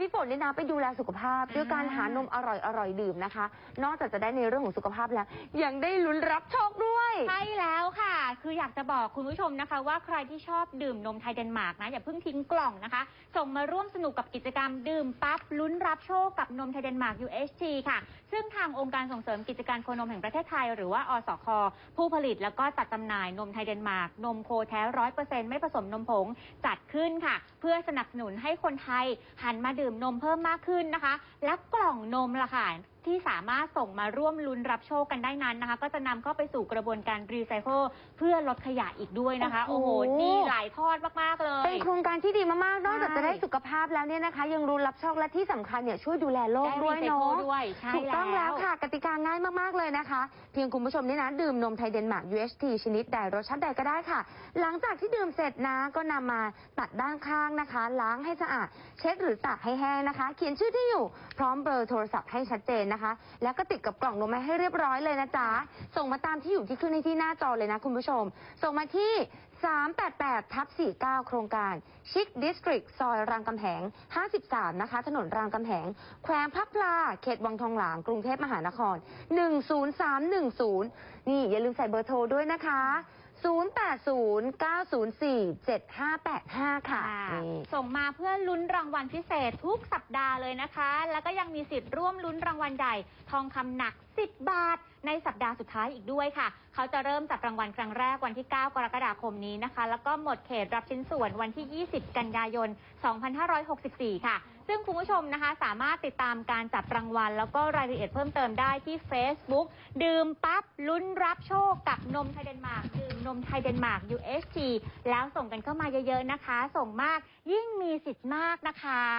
พี่ฝนเนี่ยนะไปดูแลสุขภาพ ด้วยการหานมอร่อยอร่อยดื่มนะคะ นอกจากจะได้ในเรื่องของสุขภาพแล้ว ยังได้ลุ้นรับโชคด้วย ใช่แล้วค่ะ คืออยากจะบอกคุณผู้ชมนะคะ ว่าใครที่ชอบดื่มนมไทยเดนมาร์กนะอย่าเพิ่งทิ้งกล่องนะคะ ส่งมาร่วมสนุกกับกิจกรรมดื่มปั๊บลุ้นรับโชคกับนมไทยเดนมาร์ก UHT ค่ะ ซึ่งทางองค์การส่งเสริมกิจการโคนมแห่งประเทศไทย หรือว่าอสค ผู้ผลิตแล้วก็จัดจำหน่ายนมไทยเดนมาร์กนมโคแท้ร้อยเปอร์เซ็นต์ไม่ผสมนมผงจัดขึ้นค่ะ เพื่อสนับสนุนให้คนไทยหันมาดื่มนมเพิ่มมากขึ้นนะคะ และกล่องนมล่ะค่ะ ที่สามารถส่งมาร่วมลุ้นรับโชคกันได้นั้นนะคะ ก็จะนำเข้าไปสู่กระบวนการรีไซเคิลเพื่อลดขยะอีกด้วยนะคะ โอ้โอ้โหโหนี่หลายทอดมากๆเลย เป็นโครงการที่ดีมากๆ นอกจากใช่จะได้สุขภาพแล้วเนี่ยนะคะ ยังรู้รับโชคและที่สำคัญเนี่ยช่วยดูแลโลกได้ด้วยรีไซเนาะเคิลด้วยใช่ถูกต้องแล้วค่ะกติกาง่ายมาก ๆ เลยนะคะ เพียงคุณผู้ชมนี่นะ ดื่มนมไทยเดนมาร์ก UHT ชนิดใดรสชาติใดก็ได้ค่ะ หลังจากที่ดื่มเสร็จนะ ก็นำมาตัดด้านข้างนะคะ ล้างให้สะอาด เช็ดหรือตากให้แห้งนะคะ เขียนชื่อที่อยู่พร้อมเบอร์โทรศัพท์ให้ชัดเจนนะคะ แล้วก็ติดกับกล่องนมให้เรียบร้อยเลยนะจ๊ะส่งมาตามที่อยู่ที่ขึ้นในที่หน้าจอเลยนะคุณผู้ชม ส่งมาที่388ทับ49 โครงการ ชิคดิสตริกซอยรามคำแหง 53 นะคะ ถนนรามคำแหง แขวงพับพลา เขตวังทองหลาง กรุงเทพมหานคร 10310 นี่อย่าลืมใส่เบอร์โทรด้วยนะคะ 0809047585 ค่ะค่ะนี่ส่งมาเพื่อลุ้นรางวัลพิเศษทุกสัปดาห์เลยนะคะ แล้วก็ยังมีสิทธิ์ร่วมลุ้นรางวัลใหญ่ ทองคำหนัก 10 บาท ในสัปดาห์สุดท้ายอีกด้วยค่ะ เขาจะเริ่มจับรางวัลครั้งแรกวันที่ 9 กรกฎาคมนี้นะคะ แล้วก็หมดเขตรับชิ้นส่วนวันที่ 20 กันยายน 2564 ค่ะ ซึ่งคุณผู้ชมนะคะสามารถติดตามการจับรางวัล แล้วก็รายละเอียดเพิ่มเติมได้ที่ Facebook ดื่มปั๊บลุ้นรับโชคกับนมไทยเดนมาร์กดื่มนมไทยเดนมาร์ก UHT แล้วส่งกันเข้ามาเยอะๆนะคะ ส่งมากยิ่งมีสิทธิ์มากนะคะ